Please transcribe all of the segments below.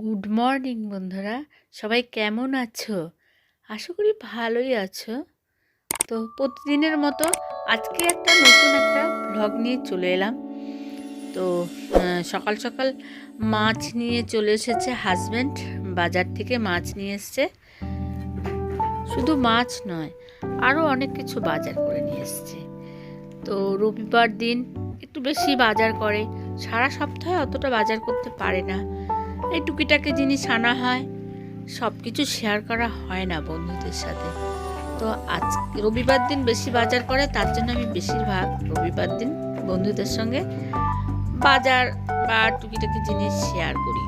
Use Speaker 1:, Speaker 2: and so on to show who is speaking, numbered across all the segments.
Speaker 1: Good morning, বন্ধুরা। সবাই কেমন আছো? আশা করি ভালোই আছো। তো প্রতিদিনের মতো আজকে একটা নতুন একটা ব্লগ নিয়ে চলে এলাম। তো সকাল সকাল মাছ নিয়ে চলে এসেছে হাজব্যান্ড বাজার থেকে মাছ নিয়ে এসছে। শুধু মাছ নয় আরও অনেক কিছু বাজার করে নিয়ে এসছে। তো রবিবার দিন একটু বেশি বাজার করে। সারা সপ্তাহে অতটা বাজার করতে পারে না। এই টুকিটাকি জিনিস আনা হয় সব কিছু শেয়ার করা হয় না বন্ধুদের সাথে। তো আজ রবিবার দিন বেশি বাজার করে, তার জন্য আমি বেশিরভাগ রবিবার দিন বন্ধুদের সঙ্গে বাজার বা টুকিটাকি জিনিস শেয়ার করি।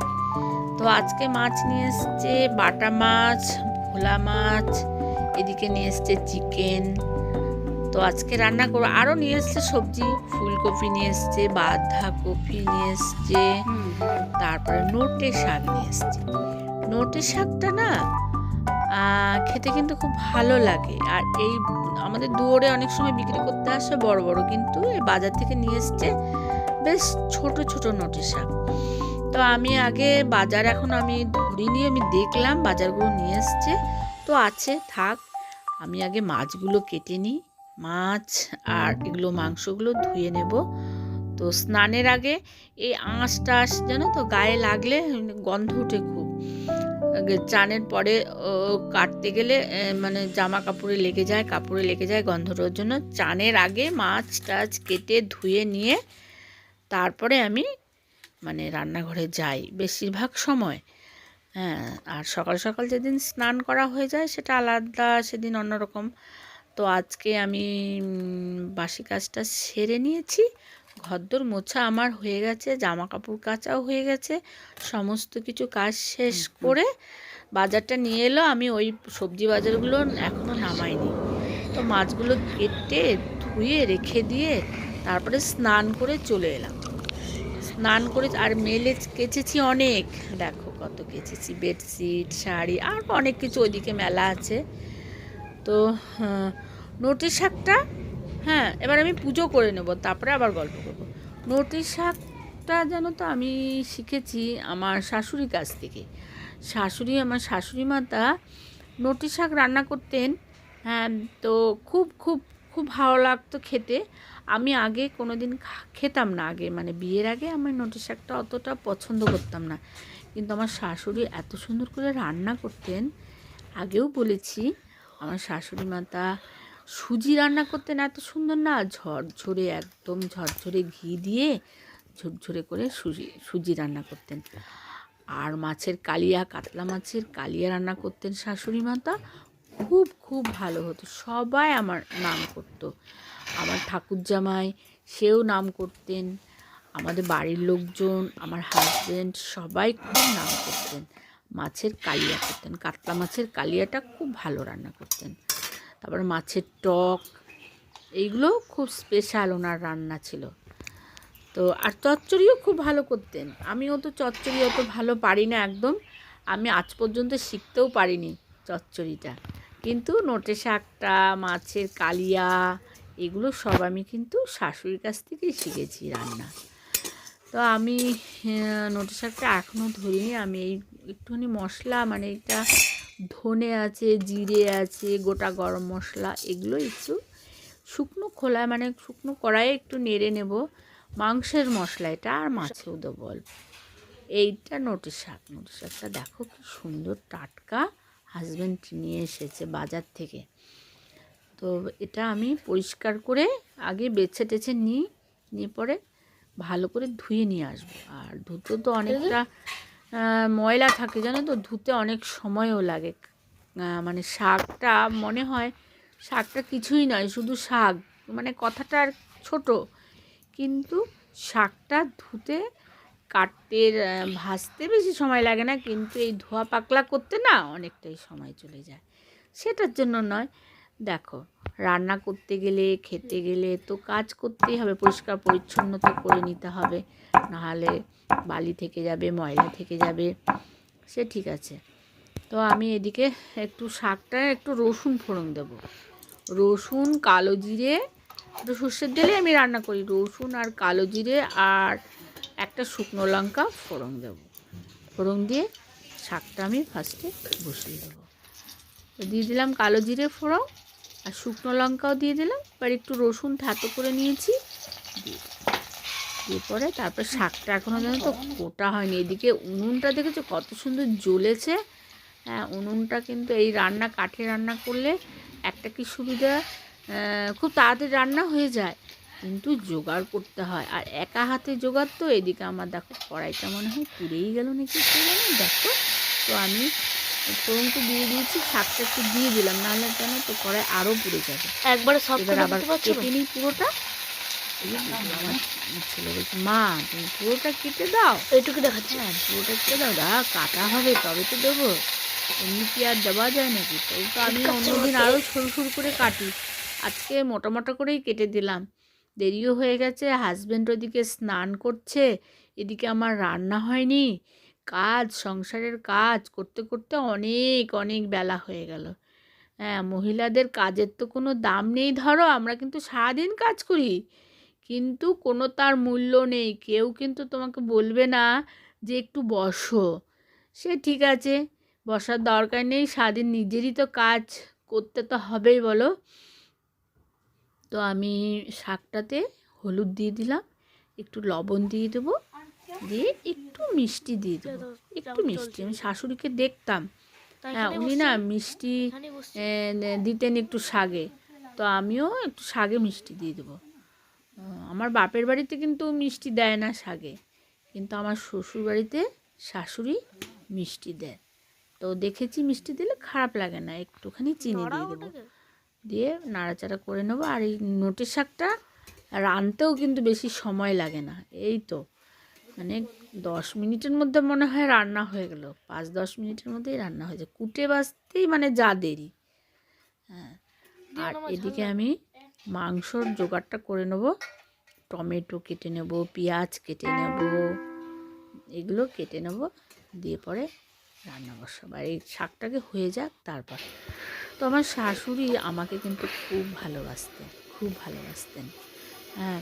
Speaker 1: তো আজকে মাছ নিয়ে এসছে বাটা মাছ, ভোলা মাছ, এদিকে নিয়ে এসছে চিকেন। তো আজকে রান্না করব আরও নিয়ে এসছে সবজি, ফুলকপি নিয়ে এসছে, বাঁধাকপি নিয়ে এসছে। তারপরে নোটে শাক নিয়ে এসছি। নোটে শাকটা না খেতে কিন্তু খুব ভালো লাগে। আর এই আমাদের দুয়ারে অনেক সময় বিক্রি করতে আসে বড় বড়, কিন্তু এই বাজার থেকে নিয়ে এসছে বেশ ছোট ছোট নোটে শাক। তো আমি আগে বাজার এখন আমি ধরিনি, আমি দেখলাম বাজারগুলো নিয়ে এসছে। তো আছে, থাক, আমি আগে মাছগুলো কেটে নিই। মাছ আর এগুলো মাংসগুলো ধুয়ে নেব। তো স্নানের আগে এই আঁশ টাশ জানো তো গায়ে লাগলে গন্ধ উঠে খুব। চানের পরে কাটতে গেলে মানে জামা কাপড়ে লেগে যায়, কাপড়ে লেগে যায় গন্ধটার জন্য। চানের আগে মাছ টাছ কেটে ধুয়ে নিয়ে তারপরে আমি মানে রান্নাঘরে যাই বেশিরভাগ সময়। হ্যাঁ আর সকাল সকাল যেদিন স্নান করা হয়ে যায় সেটা আলাদা, সেদিন অন্যরকম। তো আজকে আমি বাসি কাজটা সেরে নিয়েছি। ঘরদোর মোছা আমার হয়ে গেছে জামা কাপড় কাচাও হয়ে গেছে সমস্ত কিছু কাজ শেষ করে বাজারটা নিয়ে এলো আমি ওই সবজি বাজারগুলো এখনও নামাইনি। তো মাছগুলো কেটে ধুয়ে রেখে দিয়ে তারপরে স্নান করে চলে এলাম। স্নান করে আর মেলে কেচেছি অনেক দেখো কত কেচেছি বেডশিট শাড়ি আর অনেক কিছু ওইদিকে মেলা আছে। তো হ্যাঁ, নোটে শাকটা হ্যাঁ এবার আমি পুজো করে নেব, তারপরে আবার গল্প করব। নোটে শাকটা জানো তো, আমি শিখেছি আমার শাশুড়ির কাছ থেকে। শাশুড়ি, আমার শাশুড়ি মাতা নোটে শাক রান্না করতেন হ্যাঁ তো খুব খুব খুব ভালো লাগতো খেতে। আমি আগে কোনো দিন খেতাম না আগে মানে বিয়ের আগে আমার নোটে শাকটা অতটা পছন্দ করতাম না। কিন্তু আমার শাশুড়ি এত সুন্দর করে রান্না করতেন, আগেও বলেছি, আমার শাশুড়ি মাতা সুজি রান্না করতেন এত সুন্দর না? ঝরঝরে, একদম ঝরঝরে ঘি দিয়ে ঝরঝরে করে সুজি সুজি রান্না করতেন। আর মাছের কালিয়া, কাতলা মাছের কালিয়া রান্না করতেন শাশুড়ি মাতা। খুব খুব ভালো হতো। সবাই আমার নাম করতো। আমার ঠাকুর জামাই সেও নাম করতেন। আমাদের বাড়ির লোকজন, আমার হাজব্যান্ড সবাই খুব নাম করতেন। মাছের কালিয়া করতেন। কাতলা মাছের কালিয়াটা খুব ভালো রান্না করতেন। তারপর মাছের টক, এইগুলো খুব স্পেশাল ওনার রান্না ছিল। তো আর চচ্চড়িও খুব ভালো করতেন। আমিও তো চচ্চড়ি অত ভালো পারি না একদম। আমি আজ পর্যন্ত শিখতেও পারিনি চচ্চড়িটা। কিন্তু নোটে শাকটা, মাছের কালিয়া, এগুলো সব আমি কিন্তু শাশুড়ির কাছ থেকেই শিখেছি রান্না। তো আমি নোটে শাকটা এখনও ধরিনি। আমি এই একটুখানি মশলা মানে এটা ধনে আছে, জিরে আছে, গোটা গরম মশলা, এগুলো একটু শুকনো খোলায় মানে শুকনো কড়াইয়ে একটু নেড়ে নেব। মাংসের মশলা এটা আর মাছেও দেবো অল্প এইটা নোটে শাক নোটে শাকটা দেখো কি সুন্দর টাটকা হাজব্যান্ড নিয়ে এসেছে বাজার থেকে। তো এটা আমি পরিষ্কার করে আগে বেছে টেছে নিই, নিয়ে পরে ভালো করে ধুয়ে নিয়ে আসব। আর ধুতো তো অনেকটা ময়লা থাকে, জানো তো? ধুতে অনেক সময়ও লাগে। মানে শাকটা, মনে হয় শাকটা কিছুই নয়, শুধু শাক। মানে কথাটা ছোট। কিন্তু শাকটা ধুতে কাটতে ভাজতে বেশি সময় লাগে না, কিন্তু এই ধোয়া পাকলা করতে না অনেকটাই সময় চলে যায়। সেটার জন্য নয়। দেখো, রান্না করতে গেলে, খেতে গেলে তো কাজ করতেই হবে, পরিষ্কার পরিচ্ছন্ন তো করে নিতে হবে। নাহলে বালি থেকে যাবে, ময়লা থেকে যাবে, সে ঠিক আছে। তো আমি এদিকে একটু শাকটা, একটু রসুন ফোড়ন দেব। রসুন, কালো জিরে, একটু সর্ষের ডালে আমি রান্না করি। রসুন আর কালো জিরে আর একটা শুকনো লঙ্কা ফোড়ন দেব। ফোড়ন দিয়ে শাকটা আমি ফার্স্টে বসিয়ে দেবো। দিয়ে দিলাম কালো জিরে ফোড়ন আর শুকনো লঙ্কাও দিয়ে দিলাম। এবার একটু রসুন থাতো করে নিয়েছি। দিয়ে দিলাম। দিয়ে পরে তারপর শাকটা এখনও যেন তো কোটা হয়নি। এদিকে উনুনটা দেখেছ কত সুন্দর জ্বলেছে? হ্যাঁ উনুনটা কিন্তু এই রান্না কাঠে রান্না করলে একটা কি সুবিধা? খুব তাড়াতাড়ি রান্না হয়ে যায় কিন্তু জোগাড় করতে হয়। আর একা হাতে জোগাড় তো এদিকে আমার দেখো কড়াইটা মনে হয় পুড়েই গেল নাকি দেখো তো আমি ফোড়নটা দিয়ে দিয়েছি শাকটা একটু দিয়ে দিলাম নাহলে কেন তো কড়াই আরও পুড়ে যাবে।
Speaker 2: একবারে সব
Speaker 1: আবার? কেটে নিই পুরোটা। ছেলে বলছে মা তুমি পুরোটা কেটে দাও
Speaker 2: এইটুকু দেখাচ্ছি।
Speaker 1: হ্যাঁ পুরোটা কেটে দাও দা কাটা হবে তবে তো দেবো। এমনি কি আর দেওয়া যায় নাকি? তাই তো আমি
Speaker 2: কাঁচা
Speaker 1: অন্যদিন
Speaker 2: মাখা।
Speaker 1: আরও সরু সরু করে কাটি। আজকে মোটা মোটা করেই কেটে দিলাম। দেরিও হয়ে গেছে হাজব্যান্ড ওদিকে স্নান করছে এদিকে আমার রান্না হয়নি। কাজ সংসারের কাজ করতে করতে অনেক অনেক বেলা হয়ে গেল। হ্যাঁ মহিলাদের কাজের তো কোনো দাম নেই ধরো আমরা কিন্তু সারাদিন কাজ করি। কিন্তু কোনো তার মূল্য নেই। কেউ কিন্তু তোমাকে বলবে না যে একটু বসো। সে ঠিক আছে বসার দরকার নেই সারাদিন নিজেরই তো কাজ করতে তো হবেই বলো। তো আমি শাকটাতে হলুদ দিয়ে দিলাম একটু লবণ দিয়ে দেবো দিয়ে একটু মিষ্টি দিয়ে দেবো একটু মিষ্টি। আমি শাশুড়িকে দেখতাম। হ্যাঁ উনি না মিষ্টি দিতেন একটু শাগে। তো আমিও একটু শাগে মিষ্টি দিয়ে দেবো। আমার বাপের বাড়িতে কিন্তু মিষ্টি দেয় না শাগে কিন্তু আমার শ্বশুর বাড়িতে শাশুড়ি মিষ্টি দেয়। তো দেখেছি মিষ্টি দিলে খারাপ লাগে না একটুখানি চিনি দিয়ে দেবো। দিয়ে নাড়াচাড়া করে নেব আর এই নোটের শাকটা রানতেও কিন্তু বেশি সময় লাগে না। এই তো মানে দশ মিনিটের মধ্যে মনে হয় রান্না হয়ে গেল। পাঁচ দশ মিনিটের মধ্যেই রান্না হয়ে যায়। কুটে বাজতেই মানে যা দেরি। হ্যাঁ আর এদিকে আমি মাংসর জোগাড়টা করে নেব। টমেটো কেটে নেব, পেঁয়াজ কেটে নেব, এগুলো কেটে নেব। দিয়ে পরে রান্না বসাবো। আর এই শাকটাকে হয়ে যাক তারপর। তো আমার শাশুড়ি আমাকে কিন্তু খুব ভালোবাসতেন খুব ভালোবাসতেন। হ্যাঁ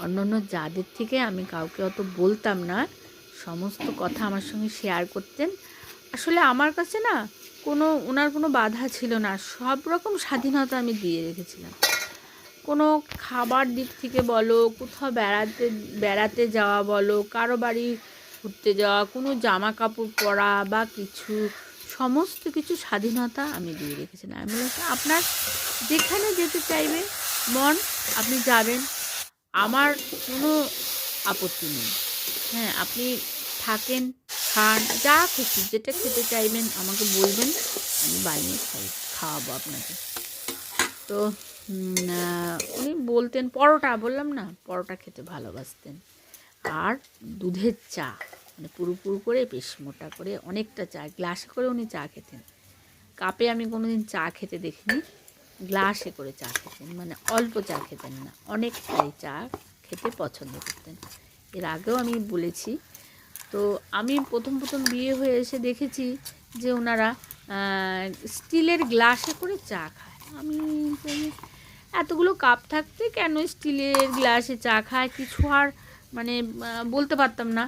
Speaker 1: অন্য অন্য যাদের থেকে আমি কাউকে অত বলতাম না, সমস্ত কথা আমার সঙ্গে শেয়ার করতেন। আসলে আমার কাছে না কোনো ওনার কোনো বাধা ছিল না। সব রকম স্বাধীনতা আমি দিয়ে রেখেছিলাম। কোনো খাবার দিক থেকে বলো, কোথাও বেড়াতে বেড়াতে যাওয়া বলো, কারও বাড়ি ঘুরতে যাওয়া, কোনো জামা কাপড় পরা বা কিছু, সমস্ত কিছু স্বাধীনতা আমি দিয়ে রেখেছিলাম আমি বলেছি, আপনার যেখানে যেতে চাইবে, মন, আপনি যাবেন। আমার কোনো আপত্তি নেই। হ্যাঁ আপনি থাকেন, খান, যা খুশি, যেটা খেতে চাইবেন, আমাকে বলবেন, আমি বানিয়ে খাই, খাওয়াবো আপনাকে। তো উনি বলতেন পরোটা, বললাম না, পরোটা খেতে ভালোবাসতেন। আর দুধের চা মানে পুরো পুরো করে, বেশ মোটা করে, অনেকটা চা, গ্লাসে করে উনি চা খেতেন। কাপে আমি কোনোদিন চা খেতে দেখিনি, গ্লাসে করে চা খেতেন মানে অল্প চা খেতেন না, অনেকটাই চা খেতে পছন্দ করতেন। এর আগেও আমি বলেছি, তো আমি প্রথম প্রথম বিয়ে হয়ে এসে দেখেছি যে ওনারা স্টিলের গ্লাসে করে চা খায়। আমি এতগুলো কাপ থাকতে কেন স্টিলের গ্লাসে চা খায় কিছু আর মানে বলতে পারতাম না।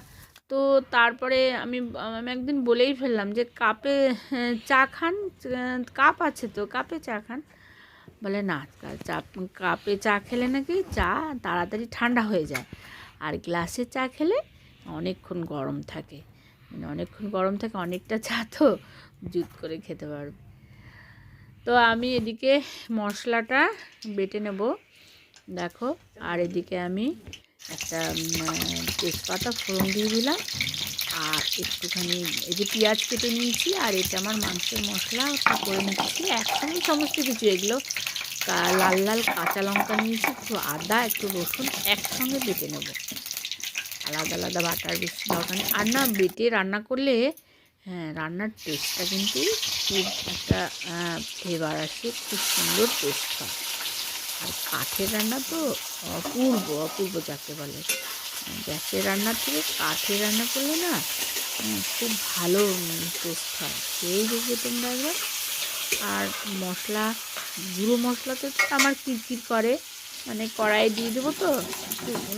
Speaker 1: তো তারপরে আমি আমি একদিন বলেই ফেললাম যে কাপে চা খান কাপ আছে তো কাপে চা খান। বলে, না চা কাপে চা খেলে নাকি চা তাড়াতাড়ি ঠান্ডা হয়ে যায়। আর গ্লাসে চা খেলে অনেকক্ষণ গরম থাকে। মানে অনেকক্ষণ গরম থাকে, অনেকটা চা তো জুত করে খেতে পারবে। তো আমি এদিকে মশলাটা বেটে নেব, দেখো। আর এদিকে আমি একটা তেজপাতা ফোড়ন দিয়ে দিলাম। আর একটুখানি এই যে পেঁয়াজ কেটে নিয়েছি, আর এটা আমার মাংসের মশলা করে নিচ্ছি? একসঙ্গে সমস্ত কিছু, এগুলো লাল লাল কাঁচা লঙ্কা নিয়েছি, একটু আদা, একটু রসুন একসঙ্গে বেটে নেব। আলাদা আলাদা বাটার বেশি দরকার আর না, বেটে রান্না করলে হ্যাঁ রান্নার টেস্টটা কিন্তু খুব একটা ফ্লেভার আসে, খুব সুন্দর টেস্ট হয়। আর কাঠের রান্না তো অপূর্ব অপূর্ব যাকে বলে। গ্যাসের রান্নার থেকে কাঠের রান্না করলে না খুব ভালো টেস্ট হয়। সেই দেখবে তোমরা একবার। আর মশলা, গুঁড়ো মশলা তো আমার কিরকির করে। মানে কড়াই দিয়ে দেবো তো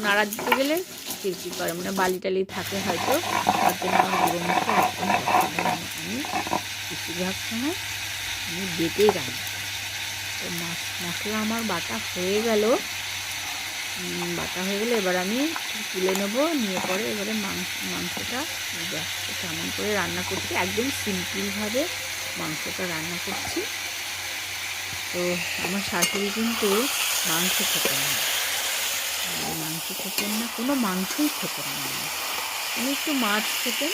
Speaker 1: নাড়া দিতে গেলে কিরকির করে। মানে বালি টালি থাকে হয়তো, তার জন্য আমার গুঁড়ো মশলা একদম পছন্দ নয়। আমি বেশিরভাগ সময় আমি বেটেই রান্না তো মশলা আমার বাটা হয়ে গেল। বাটা হয়ে গেলে এবার আমি তুলে নেব, নিয়ে পরে এবারে মাংস, মাংসটা কেমন করে রান্না করছি। একদম সিম্পলভাবে মাংসটা রান্না করছি। তো আমার শাশুড়ি কিন্তু মাংস খেতেন না। মাংস খেতেন না, কোনো মাংসই খেতেন না। উনি একটু মাছ খেতেন।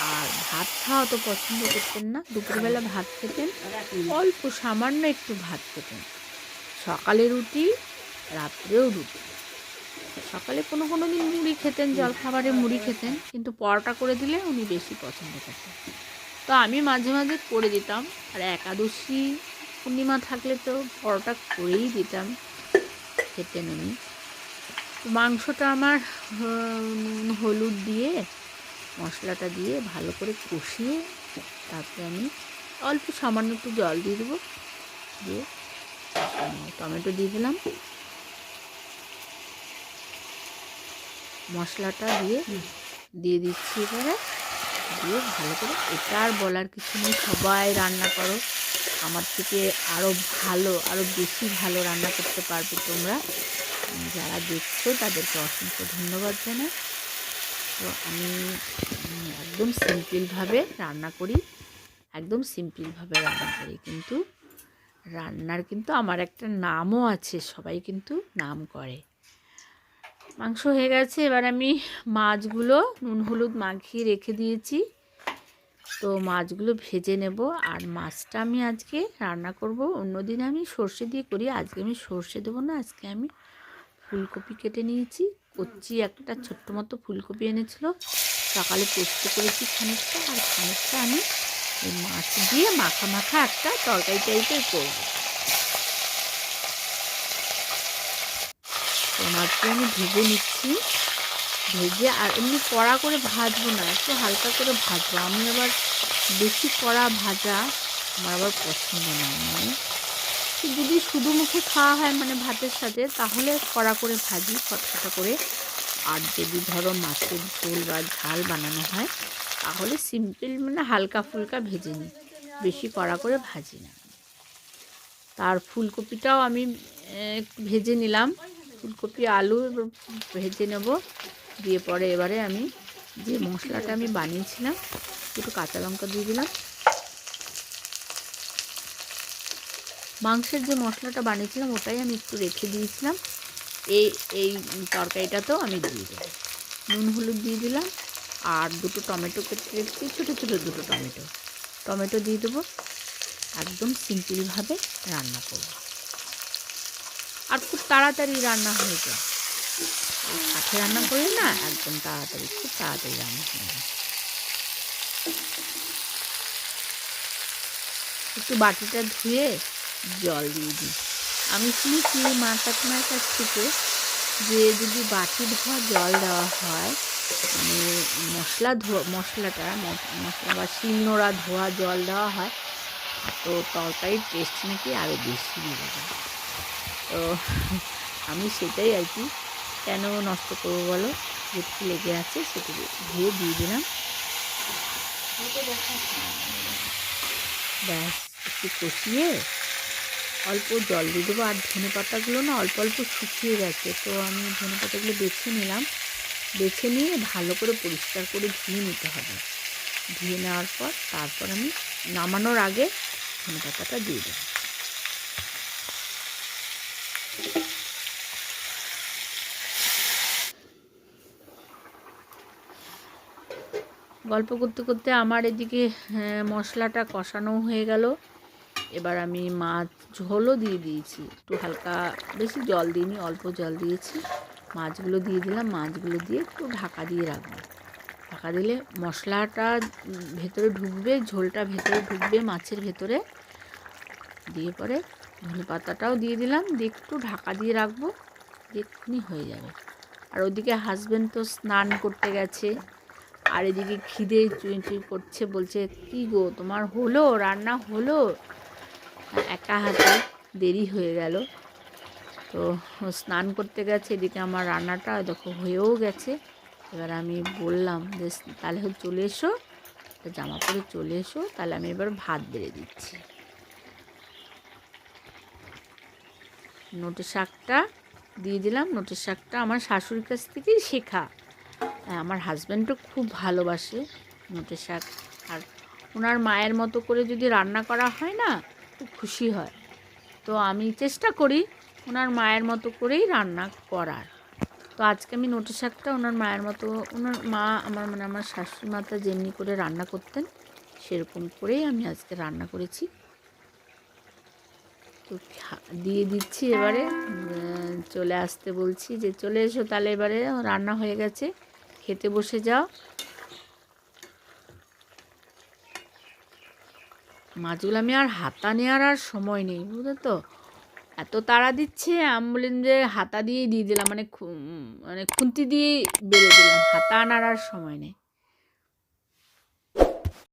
Speaker 1: আর ভাত খাওয়া তো পছন্দ করতেন না। দুপুরবেলা ভাত খেতেন। অল্প সামান্য একটু ভাত খেতেন। সকালে রুটি রাত্রেও রুটি। সকালে কোনো কোনো দিন মুড়ি খেতেন জল খাবারে মুড়ি খেতেন কিন্তু পরোটা করে দিলে উনি বেশি পছন্দ করতেন। তো আমি মাঝে মাঝে করে দিতাম। আর একাদশী পূর্ণিমা থাকলে তো পরোটা করেই দিতাম খেতেন উনি। মাংসটা আমার হলুদ দিয়ে মশলাটা দিয়ে ভালো করে কষিয়ে তারপরে আমি অল্প সামান্য একটু জল দিয়ে দেবো। দিয়ে টমেটো দিয়ে দিলাম। মশলাটা দিয়ে দিয়ে দিচ্ছি এবারে। দিয়ে ভালো করে এটা আর বলার কিছু নেই, সবাই রান্না করো। আমার থেকে আরও ভালো আরও বেশি ভালো রান্না করতে পারবে তোমরা। যারা দেখছ তাদেরকে অসংখ্য ধন্যবাদ জানাই। তো আমি একদম সিম্পলভাবে রান্না করি। একদম সিম্পলভাবে রান্না করি। কিন্তু রান্নার কিন্তু আমার একটা নামও আছে, সবাই কিন্তু নাম করে। মাংস হয়ে গেছে, এবার আমি মাছগুলো, নুন, হলুদ মাখিয়ে রেখে দিয়েছি। তো মাছগুলো ভেজে নেব। আর মাছটা আমি আজকে রান্না করব। অন্যদিন আমি সর্ষে দিয়ে করি। আজকে আমি সর্ষে দেবো না, আজকে আমি ফুলকপি কেটে নিয়েছি। কচ্ছি একটা ছোট্ট মতো ফুলকপি এনেছিল। সকালে পোস্ত করেছি খানিকটা আর খানিকটা আমি এই মাছ দিয়ে মাখা মাখা একটা তরকারি টাইপের করব। মাছগুলো আমি ভেজে নিচ্ছি। ভেজে আর এমনি কড়া করে ভাজবো না, একটু হালকা করে ভাজবো। আমি আবার বেশি কড়া ভাজা আমার আবার পছন্দ নয় মানে যদি শুধু মুখে খাওয়া হয় মানে ভাতের সাথে, তাহলে কড়া করে ভাজি, খটখটা করে। আর যদি ধরো মাছের ঝোল বা ঝাল বানানো হয়, তাহলে সিম্পল মানে হালকা ফুলকা ভেজে নিই। বেশি কড়া করে ভাজি না। তার ফুলকপিটাও আমি ভেজে নিলাম। ফুলকপি, আলু ভেজে নেব। দিয়ে পরে এবারে আমি যে মশলাটা আমি বানিয়েছিলাম, একটু কাঁচা লঙ্কা দিয়ে দিলাম। মাংসের যে মশলাটা বানিয়েছিলাম, ওটাই আমি একটু রেখে দিয়েছিলাম। এই এই তরকারিটাতেও আমি দিয়ে দেবো। নুন, হলুদ দিয়ে দিলাম। আর দুটো টমেটো কেটে রেখেছি, ছোটো ছোটো দুটো টমেটো। টমেটো দিয়ে দেবো। একদম সিম্পলভাবে রান্না করব। আর খুব তাড়াতাড়ি রান্না হয়ে যায়। কাঠে রান্না করলে না একদম তাড়াতাড়ি, খুব তাড়াতাড়ি রান্না হয়ে যায়। একটু বাটিটা ধুয়ে জল দিয়ে দিই। আমি শুনেছি মা কাকিমার কাছ থেকে যে যদি বাটি ধোয়া জল দেওয়া হয় মানে মশলা ধোয়া, মশলাটা, মশলা বা শিলনোড়া ধোয়া জল দেওয়া হয়, তো তরকারির টেস্ট নাকি আরও বেশি বেড়ে যায়। তো আমি সেটাই আর কি, কেন নষ্ট করব বলো? যেটুকু লেগে আছে সেটুকু ধুয়ে দিয়ে দিলাম। ব্যাস, একটু কষিয়ে অল্প জল দিয়ে দেবো। আর ধনে পাতাগুলো না অল্প অল্প শুকিয়ে গেছে। তো আমি ধনে পাতাগুলো বেছে নিলাম। বেছে নিয়ে ভালো করে পরিষ্কার করে ধুয়ে নিতে হবে। ধুয়ে নেওয়ার পর তারপর আমি নামানোর আগে ধনে পাতাটা দিয়ে দেবো। গল্প করতে করতে আমার এদিকে হ্যাঁ, মশলাটা কষানো হয়ে গেল। এবার আমি মাছ ঝোলও দিয়ে দিয়েছি। একটু হালকা বেশি জল দিইনি, অল্প জল দিয়েছি। মাছগুলো দিয়ে দিলাম, মাছগুলো দিয়ে একটু ঢাকা দিয়ে রাখব। ঢাকা দিলে মশলাটা ভেতরে ঢুকবে, ঝোলটা ভেতরে ঢুকবে, মাছের ভেতরে। দিয়ে পরে ধনে পাতাটাও দিয়ে দিলাম, দিয়ে একটু ঢাকা দিয়ে রাখব এক্ষুনি হয়ে যাবে। আর ওদিকে হাজবেন্ড তো স্নান করতে গেছে, আর এদিকে খিদে চুই করছে, বলছে, কি গো, তোমার হলো? রান্না হলো? একা হাতে দেরি হয়ে গেল। তো স্নান করতে গেছে এদিকে আমার রান্নাটা দেখো হয়েও গেছে। এবার আমি বললাম যে তাহলে চলে এসো জামা পরে চলে এসো তাহলে আমি এবার ভাত বেড়ে দিচ্ছি। নোটে শাকটা দিয়ে দিলাম। নোটে শাকটা আমার শাশুড়ির কাছ থেকেই শেখা। হ্যাঁ, আমার হাজব্যান্ডও খুব ভালোবাসে নোটে শাক। আর ওনার মায়ের মতো করে যদি রান্না করা হয় না খুব খুশি হয়। তো আমি চেষ্টা করি ওনার মায়ের মতো করেই রান্না করার। তো আজকে আমি নোটে শাকটা ওনার মায়ের মতো, ওনার মা আমার মানে আমার শাশুড়ি মাতা যেমনি করে রান্না করতেন, সেরকম করেই আমি আজকে রান্না করেছি। তো দিয়ে দিচ্ছি এবারে চলে আসতে বলছি যে চলে এসো তাহলে এবারে, রান্না হয়ে গেছে, খেতে বসে যাও। মাছগুলো আমি আর হাতা নেওয়ার আর সময় নেই, বুঝলে তো? এত তাড়া দিচ্ছে, আমি বললাম যে হাতা দিয়েই দিয়ে দিলাম মানে মানে খুন্তি দিয়েই বেড়ে দিলাম, হাতা আনার আর সময় নেই।